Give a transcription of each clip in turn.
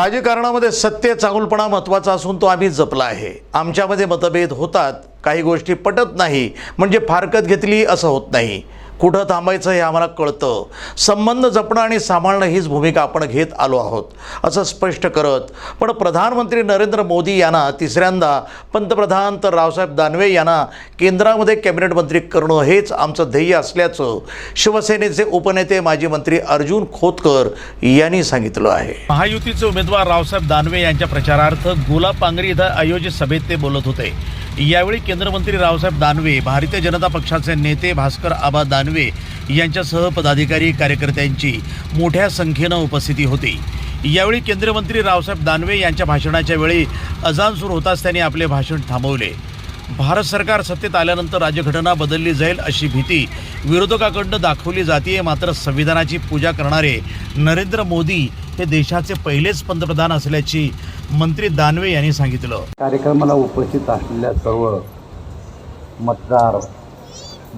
राजकारणामध्ये सत्य चांगुलपणा महत्त्वाचा असून तो आम्ही जपला आहे. आमच्यामध्ये मतभेद होतात काही गोष्टी पटत नाही म्हणजे फारकत घेतली असं होत नाही. कुठं थांबायचं हे आम्हाला कळतं. संबंध जपणं आणि सांभाळणं हीच भूमिका आपण घेत आलो आहोत असं स्पष्ट करत. पण प्रधानमंत्री नरेंद्र मोदी यांना तिसऱ्यांदा पंतप्रधान तर रावसाहेब दानवे यांना केंद्रामध्ये कॅबिनेट मंत्री करणं हेच आमचं ध्येय असल्याचं शिवसेनेचे उपनेते माजी मंत्री अर्जुन खोतकर यांनी सांगितलं आहे. महायुतीचे उमेदवार रावसाहेब दानवे यांच्या प्रचारार्थ गुलाबपांगरी इथं आयोजित सभेत ते बोलत होते. यावेळी केंद्रमंत्री रावसाहेब दानवे भारतीय जनता पक्षाचे नेते भास्कर आबा दानवे यांच्यासह पदाधिकारी कार्यकर्त्यांची मोठ्या संख्येनं उपस्थिती होती. यावेळी केंद्रीय मंत्री रावसाहेब दानवे यांच्या भाषणाच्या वेळी अजान सुरू होताच त्यांनी आपले भाषण थांबवले. भारत सरकार सत्तेत आल्यानंतर राज्यघटना बदलली जाईल अशी भीती विरोधकाकडनं दाखवली जाते मात्र संविधानाची पूजा करणारे नरेंद्र मोदी हे देशाचे पहिलेच पंतप्रधान असल्याची मंत्री दानवे यांनी सांगितलं. कार्यक्रमाला उपस्थित असलेल्या सर्व मतदार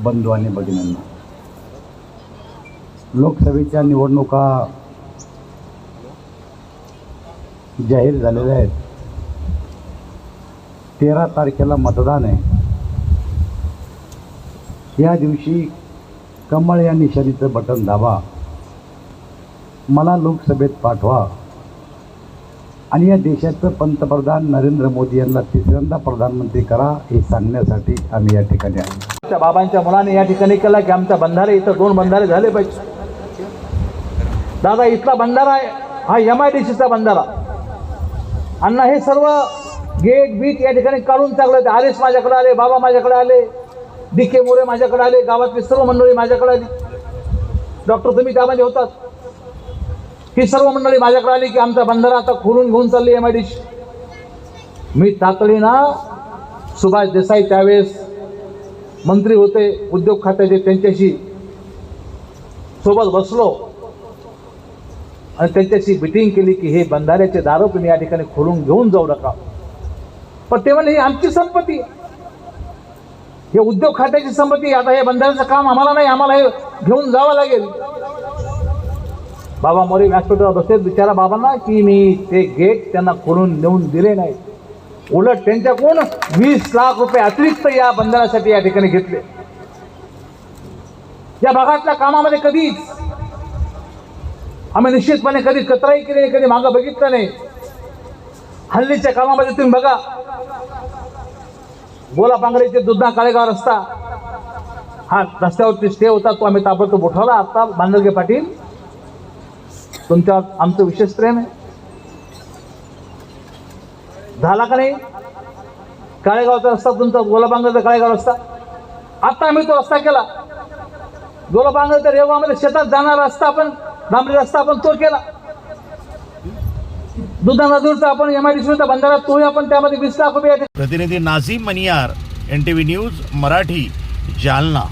बंधू आणि भगिनींना लोकसभेच्या निवडणुका जाहीर झालेल्या आहेत. तेरा तारखेला मतदान आहे. या दिवशी कमळ या निशाणीचं बटन दाबा. मला लोकसभेत पाठवा. आणि या देशाचं पंतप्रधान नरेंद्र मोदी यांना तिसऱ्यांदा प्रधानमंत्री करा हे सांगण्यासाठी आम्ही या ठिकाणी आलो. बाबांच्या मुलाने या ठिकाणी केला की आमचा बंधारे इथं दोन बंधारे झाले पाहिजे. दादा इथला बंधारा आहे. हा एम आय डी सीचा बंधारा. अण्णा हे सर्व गेट बीट या ठिकाणी काढून टाकलं आरेस माझ्याकडे आले बाबा माझ्याकडे आले डी के मोरे माझ्याकडे आले गावातली सर्व मंडळी माझ्याकडे आली. डॉक्टर तुम्ही त्यामध्ये होतात. ही सर्व मंडळी माझ्याकडे आली की आमचा बंधारा आता खोलून घेऊन चालली एम आय डी मी तातडीनं सुभाष देसाई त्यावेळेस मंत्री होते उद्योग खात्याचे त्यांच्याशी सोबत बसलो. आणि त्यांच्याशी मिटिंग केली की हे बंधाऱ्याचे दारं तुम्ही या ठिकाणी खोलून घेऊन जाऊ नका. पण ते म्हणले ही आमची संपत्ती. हे उद्योग खात्याची संपत्ती आता हे बंधाऱ्याचं काम आम्हाला नाही आम्हाला हे घेऊन जावं लागेल. बाबा मोरे व्यासपीठावर बसले बिचारा बाबांना की मी ते गेट त्यांना खोलून नेऊन दिले नाही. उलट त्यांच्याकडून वीस लाख रुपये अतिरिक्त या बंधनासाठी या ठिकाणी घेतले. या भागातल्या कामामध्ये कधीच आम्ही निश्चितपणे कधी कचराही केली नाही कधी मागं बघितलं नाही. हल्लीच्या कामामध्ये तुम्ही बघा बोला पांगरेचे दुधना काळेगाव रस्ता. हा रस्त्यावरती स्टे होता तो आम्ही ताबडतोब उठवला. आता बांधलगे पाटील तुमच्यावर आमचं विशेष प्रेम आहे. झाला का नाही? काळेगावचा रस्ता तुमचा गोलाबांगरचा काळेगाव रस्ता. आता आम्ही तो रस्ता केला. गोलाबांगर तर रेवामध्ये शेतात जाणारा रस्ता आपण डांबरी रस्ता आपण तो केला. दुधा आपण एम आय डी बंधारा तोही आपण त्यामध्ये वीस लाख रुपये प्रतिनिधी Nazim Maniyar N T V news Marathi Jalna.